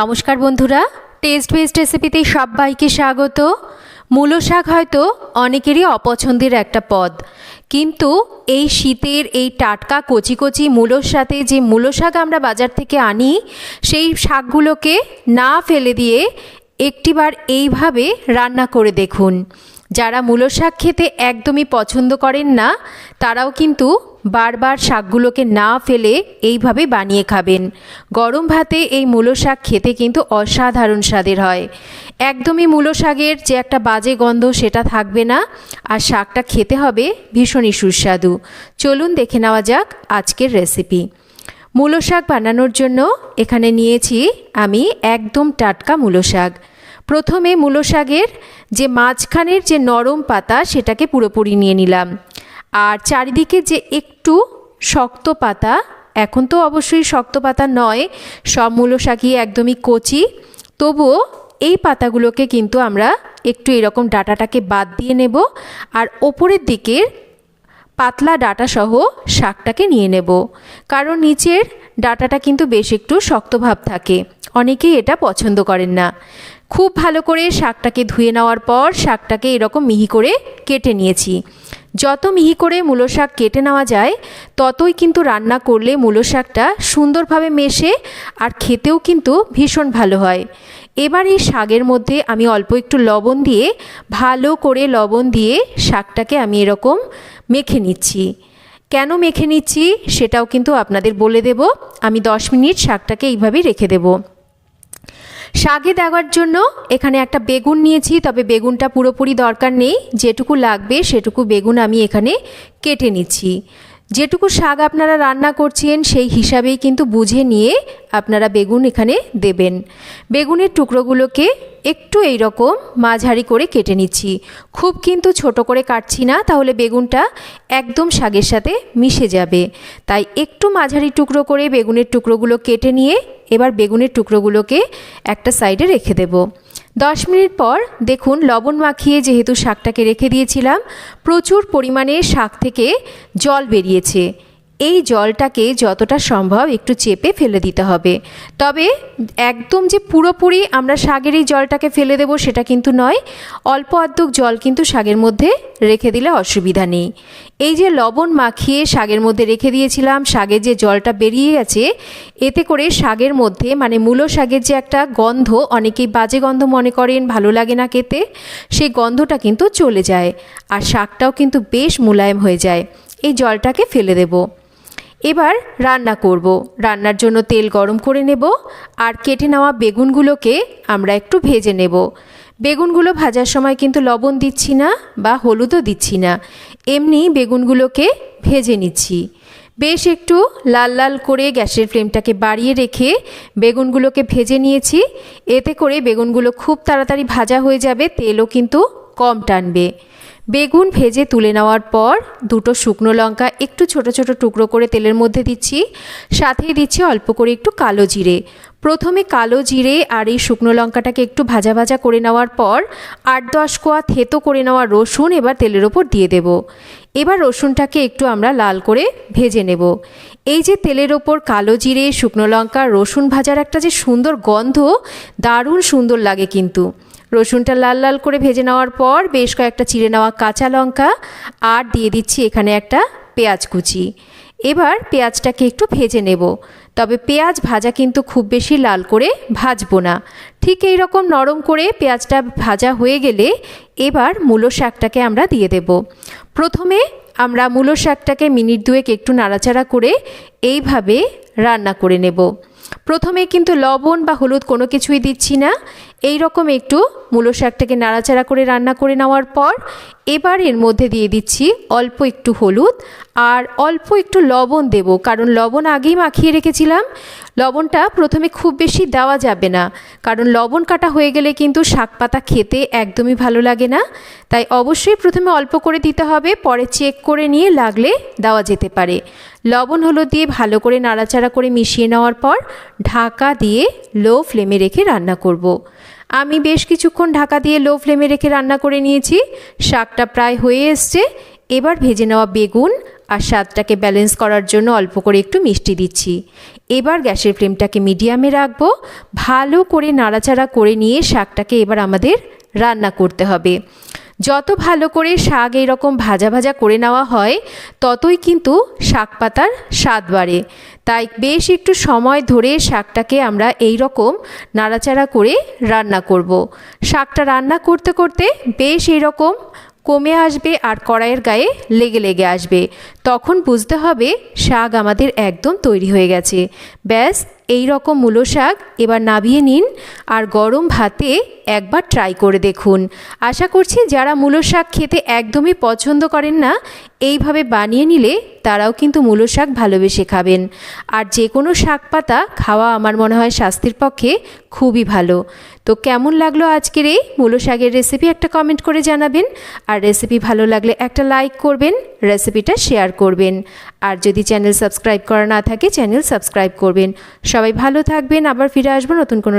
নমস্কার বন্ধুরা test best রেসিপিতে সবাইকে স্বাগত। মূলো শাক হয়তো অনেকেরই অপছন্দের একটা পদ, কিন্তু এই শীতের এই টাটকা কচি কচি মূলোর সাথে যে মূলো শাক আমরা বাজার থেকে আনি, সেই শাকগুলোকে না ফেলে দিয়ে একটিবার এইভাবে রান্না করে দেখুন। যারা মূলো শাক খেতে একদমই পছন্দ করেন না, তারাও কিন্তু বারবার শাকগুলোকে না ফেলে এইভাবে বানিয়ে খাবেন। গরম ভাতে এই মূলো শাক খেতে কিন্তু অসাধারণ স্বাদের হয়। একদমই মূলো শাকের যে একটা বাজে গন্ধ সেটা থাকবে না, আর শাকটা খেতে হবে ভীষণই সুস্বাদু। চলুন দেখে নেওয়া যাক আজকের রেসিপি। মূলো শাক বানানোর জন্য এখানে নিয়েছি আমি একদম টাটকা মূলো শাক। প্রথমে মূলো শাকের যে মাঝখানের যে নরম পাতা সেটাকে পুরোপুরি নিয়ে নিলাম। আর চারিদিকে যে একটু শক্ত পাতা, এখন তো অবশ্যই শক্ত পাতা নয়, সব মূলো শাকই একদমই কচি। তবুও এই পাতাগুলোকে কিন্তু আমরা একটু এরকম ডাটাটাকে বাদ দিয়ে নেব আর ওপরের দিকের পাতলা ডাটা সহ শাকটাকে নিয়ে নেব। কারণ নিচের ডাটাটা কিন্তু বেশ একটু শক্ত ভাব থাকে, অনেকেই এটা পছন্দ করেন না। খুব ভালো করে শাকটাকে ধুয়ে নেওয়ার পর শাকটাকে এরকম মিহি করে কেটে নিয়েছি। যত মিহি করে মূলো শাক কেটে নেওয়া যায়, ততই কিন্তু রান্না করলে মূলো শাকটা সুন্দরভাবে মেশে আর খেতেও কিন্তু ভীষণ ভালো হয়। এবার এই শাকের মধ্যে আমি অল্প একটু লবণ দিয়ে ভালো করে লবণ দিয়ে শাকটাকে আমি এরকম মেখে নিচ্ছি। কেন মেখে নিচ্ছি সেটাও কিন্তু আপনাদের বলে দেব। আমি দশ মিনিট শাকটাকে এইভাবেই রেখে দেবো। শাকে দেওয়ার জন্য এখানে একটা বেগুন নিয়েছি, তবে বেগুনটা পুরোপুরি দরকার নেই। যেটুকু লাগবে সেটুকু বেগুন আমি এখানে কেটে নিচ্ছি। যেটুকু শাক আপনারা রান্না করছেন, সেই হিসাবেই কিন্তু বুঝে নিয়ে আপনারা বেগুন এখানে দেবেন। বেগুনের টুকরোগুলোকে একটু এই রকম মাঝারি করে কেটে নিচ্ছি। খুব কিন্তু ছোট করে কাটছি না, তাহলে বেগুনটা একদম শাকের সাথে মিশে যাবে। তাই একটু মাঝারি টুকরো করে বেগুনের টুকরোগুলো কেটে নিয়ে এবার বেগুনের টুকরোগুলোকে একটা সাইডে রেখে দেবো। দশ মিনিট পর দেখুন লবণ মাখিয়ে যেহেতু শাকটাকে রেখে দিয়েছিলাম, প্রচুর পরিমাণে শাক থেকে জল বেরিয়েছে। এই জলটাকে যতটা সম্ভব একটু চেপে ফেলে দিতে হবে। তবে একদম যে পুরোপুরি আমরা শাগের এই জলটাকে ফেলে দেব সেটা কিন্তু নয়, অল্প অর্ধক জল কিন্তু শাগের মধ্যে রেখে দিলে অসুবিধা নেই। এই যে লবণ মাখিয়ে শাগের মধ্যে রেখে দিয়েছিলাম, শাগের যে জলটা বেরিয়ে গেছে, এতে করে শাগের মধ্যে মানে মূলো শাগের যে একটা গন্ধ, অনেকেই বাজে গন্ধ মনে করেন, ভালো লাগে না খেতে, সেই গন্ধটা কিন্তু চলে যায়। আর শাকটাও কিন্তু বেশ মোলায়েম হয়ে যায়। এই জলটাকে ফেলে দেবো। এবার রান্না করব। রান্নার জন্য তেল গরম করে নেব আর কেটে নেওয়া বেগুনগুলোকে আমরা একটু ভেজে নেব। বেগুনগুলো ভাজার সময় কিন্তু লবণ দিচ্ছি না বা হলুদও দিচ্ছি না। এমনি বেগুনগুলোকে ভেজে নিচ্ছি। বেশ একটু লাল লাল করে গ্যাসের ফ্লেমটাকে বাড়িয়ে রেখে বেগুনগুলোকে ভেজে নিয়েছি। এতে করে বেগুনগুলো খুব তাড়াতাড়ি ভাজা হয়ে যাবে, তেলও কিন্তু কম টানবে। বেগুন ভেজে তুলে নেওয়ার পর দুটো শুকনো লঙ্কা একটু ছোট ছোট টুকরো করে তেলের মধ্যে দিচ্ছি। সাথেই দিচ্ছি অল্প করে একটু কালো জিরে। প্রথমে কালো জিরে আর এই শুকনো লঙ্কাটাকে একটু ভাজা ভাজা করে নেওয়ার পর আট দশ কোয়া থেতো করে নেওয়া রসুন এবার তেলের ওপর দিয়ে দেব। এবার রসুনটাকে একটু আমরা লাল করে ভেজে নেব। এই যে তেলের ওপর কালো জিরে, শুকনো লঙ্কা, রসুন ভাজার একটা যে সুন্দর গন্ধ, দারুণ সুন্দর লাগে কিন্তু। রসুনটা লাল লাল করে ভেজে নেওয়ার পর বেশ কয়েকটা চিড়ে নেওয়া কাঁচা লঙ্কা আর দিয়ে দিচ্ছি এখানে একটা পেঁয়াজ কুচি। এবার পেঁয়াজটাকে একটু ভেজে নেব। তবে পেঁয়াজ ভাজা কিন্তু খুব বেশি লাল করে ভাজবো না। ঠিক এই রকম নরম করে পেঁয়াজটা ভাজা হয়ে গেলে এবার মূলো শাকটাকে আমরা দিয়ে দেব। প্রথমে আমরা মূলো শাকটাকে মিনিট দুয়েক একটু নাড়াচাড়া করে এইভাবে রান্না করে নেব। প্রথমে কিন্তু লবণ বা হলুদ কোনো কিছুই দিচ্ছি না। এই রকম একটু মূলো শাকটাকে নাড়াচাড়া করে রান্না করে নেওয়ার পর এবার এর মধ্যে দিয়ে দিচ্ছি অল্প একটু হলুদ আর অল্প একটু লবণ দেব। কারণ লবণ আগেই মাখিয়ে রেখেছিলাম। লবণটা প্রথমে খুব বেশি দেওয়া যাবে না। কারণ লবণ কাটা হয়ে গেলে কিন্তু শাক পাতা খেতে একদমই ভালো লাগে না। তাই অবশ্যই প্রথমে অল্প করে দিতে হবে, পরে চেক করে নিয়ে লাগলে দেওয়া যেতে পারে। লবণ হলুদ দিয়ে ভালো করে নাড়াচাড়া করে মিশিয়ে নেওয়ার পর ঢাকা দিয়ে লো ফ্লেমে রেখে রান্না করব। আমি বেশ কিছুক্ষণ ঢাকা দিয়ে লো ফ্লেমে রেখে রান্না করে নিয়েছি। শাকটা প্রায় হয়ে এসছে। এবার ভেজে নেওয়া বেগুন আর স্বাদটাকে ব্যালেন্স করার জন্য অল্প করে একটু মিষ্টি দিচ্ছি। এবার গ্যাসের ফ্লেমটাকে মিডিয়ামে রাখব। ভালো করে নাড়াচাড়া করে নিয়ে শাকটাকে এবার আমাদের রান্না করতে হবে। যত ভালো করে শাক এইরকম ভাজা ভাজা করে নেওয়া হয়, ততই কিন্তু শাক পাতার স্বাদ বাড়ে। তাই বেশ একটু সময় ধরে শাকটাকে আমরা এই রকম নাড়াচাড়া করে রান্না করব। শাকটা রান্না করতে করতে বেশ এরকম কমে আসবে আর কড়াইয়ের গায়ে লেগে লেগে আসবে। তখন বুঝতে হবে শাক আমাদের একদম তৈরি হয়ে গেছে। ব্যাস এই রকম মূলো শাক এবার নাবিয়ে নিন আর গরম ভাতে একবার ট্রাই করে দেখুন। আশা করছি যারা মূলো শাক খেতে একদমই পছন্দ করেন না, এইভাবে বানিয়ে নিলে তারাও কিন্তু মূলো শাক ভালোবেসে খাবেন। আর যে কোনো শাক পাতা খাওয়া আমার মনে হয় স্বাস্থ্যের পক্ষে খুবই ভালো। তো কেমন লাগল আজকের এই মূলো শাকের রেসিপি একটা কমেন্ট করে জানাবেন। আর রেসিপি ভালো লাগলে একটা লাইক করবেন রেসিপিটা শেয়ার করবেন। আর যদি চ্যানেল সাবস্ক্রাইব করা না থাকে চ্যানেল সাবস্ক্রাইব করবেন। সবাই ভালো থাকবেন আবার ফিরে আসব নতুন কোনো